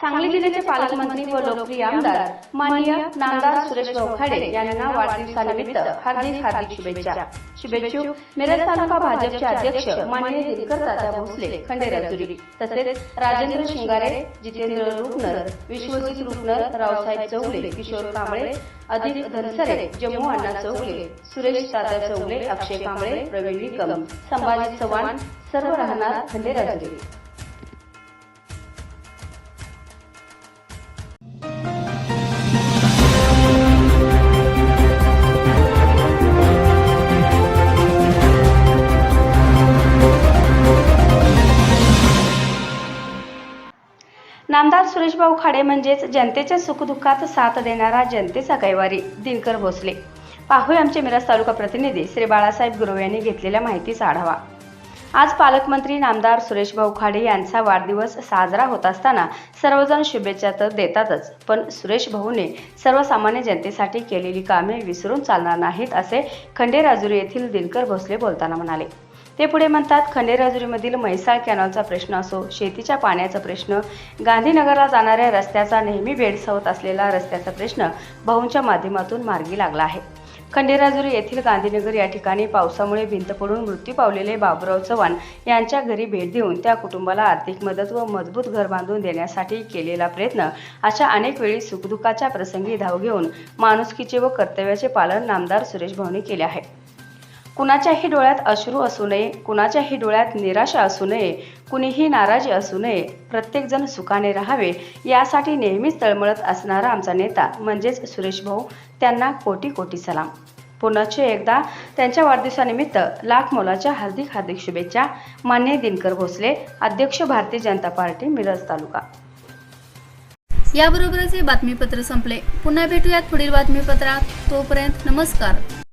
सांगली जिल्ह्याचे पालकमंत्री व लोकप्रिय आमदार माननीय नामदार सुरेश गौखाडे यांना वाढदिवसानिमित्त हार्दिक हार्दिक शुभेच्छा. शुभेच्छुक मिरज तालुका भाजपचे अध्यक्ष माननीय दिनकर दादा भोसले खंडेराजुरी तसेच राजेंद्र शिंगारे जितेंद्र रुपनर विश्वजित रुपनर रावसाहेब चौगले किशोर कांबळे अधिक धनसरे जम्मू अण्णा चौगले सुरेश दादा चौगले अक्षय कांबळे प्रवीण निकम संभाजी चव्हाण सर्व राहणार खंडेराजुरी नामदार सुरेशभाऊ खाडे म्हणजेच जनतेच्या सुखदुःखात साथ देणारा जनतेचा कैवारी दिनकर भोसले. पाहूया आमचे मिरज तालुका प्रतिनिधी श्री बाळासाहेब गुरव यांनी घेतलेल्या माहितीचा आढावा. आज पालकमंत्री नामदार सुरेशभाऊ खाडे यांचा वाढदिवस साजरा होत असताना सर्वजण शुभेच्छा तर देतातच पण सुरेश भाऊने सर्वसामान्य जनतेसाठी केलेली कामे विसरून चालणार नाहीत असे खंडेराजुरी येथील दिनकर भोसले बोलताना म्हणाले. ते पुढे म्हणतात खंडेराजुरीमधील म्हैसाळ कॅनॉलचा प्रश्न असो शेतीच्या पाण्याचा प्रश्न गांधीनगरला जाणाऱ्या रस्त्याचा नेहमी भेडसावत असलेला रस्त्याचा प्रश्न भाऊंच्या माध्यमातून मार्गी लागला आहे. खंडेराजुरी येथील गांधीनगर या ठिकाणी पावसामुळे भिंत पडून मृत्यू पावलेले बाबुराव चव्हाण यांच्या घरी भेट देऊन त्या कुटुंबाला आर्थिक मदत व मजबूत घर बांधून देण्यासाठी केलेला प्रयत्न अशा अनेक वेळी सुखदुःखाच्या प्रसंगी धाव घेऊन माणुसकीचे व कर्तव्याचे पालन नामदार सुरेश भाऊने केले आहे. कुणाच्याही डोळ्यात अश्रू असू नये कुणाच्याही डोळ्यात निराशा असू नये कुणीही नाराजी असू नये प्रत्येकजण सुखाने राहावे यासाठी नेहमीच तळमळत असणारा आमचा नेता म्हणजेच सुरेश भाऊ त्यांना कोटी कोटी सलाम. पुनश्च एकदा त्यांच्या वाढदिवसानिमित्त लाख मोलाच्या हार्दिक हार्दिक शुभेच्छा मान्य दिनकर भोसले अध्यक्ष भारतीय जनता पार्टी मिरज तालुका. याबरोबरच हे बातमीपत्र संपले. पुन्हा भेटूयात पुढील बातमीपत्रात. तोपर्यंत नमस्कार.